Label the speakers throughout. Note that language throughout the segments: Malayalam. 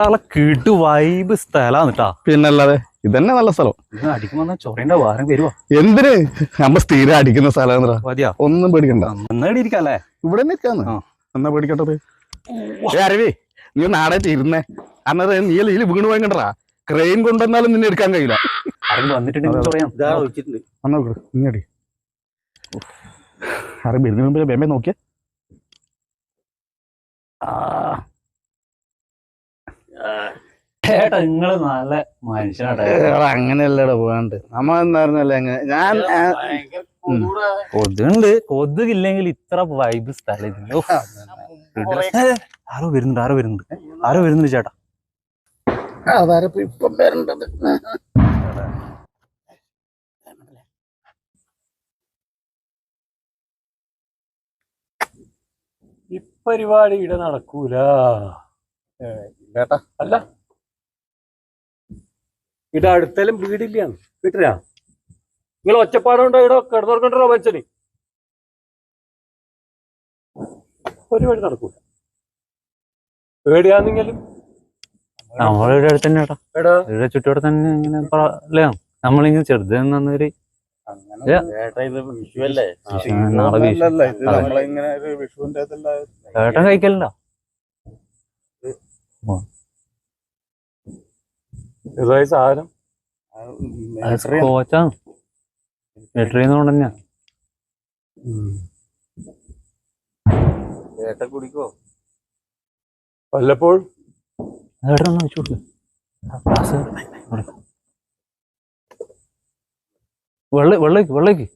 Speaker 1: നല്ല കിട്ടു വൈബ് സ്ഥലാണ് കേട്ടാ
Speaker 2: പിന്നല്ലാതെ ഇതന്നെ നല്ല സ്ഥലം.
Speaker 1: അടിക്കുമ്പോ ചൊറേന്റെ വാരം വരുവാ?
Speaker 2: എന്തിന്? നമ്മ സ്ഥിരം അടിക്കുന്ന സ്ഥലം
Speaker 1: മതിയാ?
Speaker 2: ഒന്നും പേടിക്കണ്ട.
Speaker 1: നന്നായിട്ട് ഇരിക്കല്ലേ
Speaker 2: ഇവിടെ നിൽക്കാന്ന്
Speaker 1: ആ.
Speaker 2: എന്നാ പേടിക്കട്ടത് ഏ അരവി നീ നാടായിട്ട് ഇരുന്നേ അന്നത് നീ ഇതിൽ വീണ് പോയി ക്രെയിൻ കൊണ്ടുവന്നാലും നിന്നെ എടുക്കാൻ കഴിയില്ല.
Speaker 1: അറിവ് വന്നിട്ടുണ്ടെങ്കിൽ
Speaker 2: ആരും വരുന്നതിന് മുമ്പ് ബേമ്പേ നോക്കിയ?
Speaker 1: ചേട്ടാ നിങ്ങൾ നല്ല മനുഷ്യനാട്ടെ
Speaker 2: അങ്ങനെയല്ലടാ പോകാണ്ട്. നമ്മ എന്തായിരുന്നല്ലേ അങ്ങനെ ഞാൻ
Speaker 1: കൊതുണ്ട് കൊതുകില്ലെങ്കിൽ ഇത്ര വൈബ് സ്ഥലം ആരോ വരുന്നുണ്ട് ആരോ വരുന്നുണ്ട്. ആരോ വരുന്നുണ്ട് ചേട്ടാ.
Speaker 2: അതാരപ്പോ ഇപ്പം വരേണ്ടത്?
Speaker 3: ഇപ്പരിപാടി പരിപാടി ഇവിടെ നടക്കൂല.
Speaker 2: ചേട്ടാ
Speaker 3: അല്ല. ഇവിടെ അടുത്തേലും വീടില്ല. വീട്ടിലാ? നിങ്ങൾ ഒച്ചപ്പാടുണ്ടോ ഇവിടെ? കിടന്നുറക്കണ്ടോ മനുഷ്യന്? പരിപാടി നടക്കൂല. പേടിയാന്നെങ്കിലും.
Speaker 1: നമ്മളിവിടെ അടുത്ത് തന്നെ ഇവിടെ ചുറ്റോടെ തന്നെ ഇങ്ങനെ പറയാം അല്ലേ? നമ്മളിങ്ങനെ ചെറുത് നിന്നൊരു
Speaker 4: വിഷുവല്ലേ?
Speaker 1: നാളെ
Speaker 2: ഇത്
Speaker 1: കഴിക്കലുണ്ടോ
Speaker 3: ഇതായി സാധനം?
Speaker 1: ബാറ്ററി വെട്ടറിയുന്നോണ്ട് തന്നെയാ
Speaker 4: ഏട്ട കുടിക്കോ?
Speaker 3: വല്ലപ്പോഴും?
Speaker 1: ചേട്ടൻ ഒന്ന് വെച്ചു. ആ, ഗ്ലാസ് ഇവിടെ. വെള്ള വെള്ളയ്ക്ക് വെള്ളയ്ക്ക്.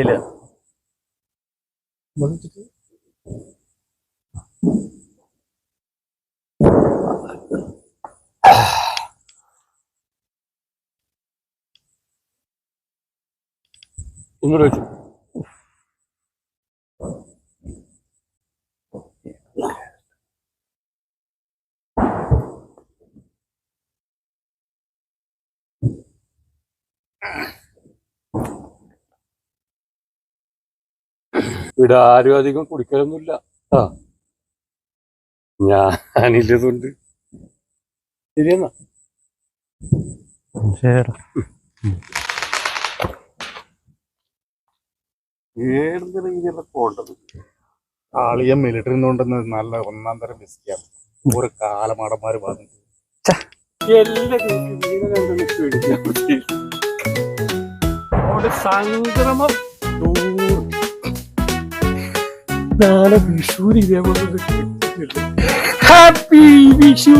Speaker 4: ഇല്ല.
Speaker 3: ഇങ്ങോട്ട് വെച്ചു ഇവിടെ ആരും അധികം കുടിക്കലൊന്നുമില്ല. ആ. ഞാനില്ലതുകൊണ്ട് ശരിയെന്നാ?
Speaker 1: ശരിടാ
Speaker 2: ആളിയം മിലിറ്ററി കൊണ്ടുവന്ന നല്ല ഒന്നാം തരം ബിസ്റ്റിയാണ് ഒരു കാലമാടന്മാര് വന്നിട്ട്
Speaker 3: എല്ലാ അവിടെ സംക്രമം. നാളെ വിഷൂര് ഇതേപോലെ ഹാപ്പി വിഷു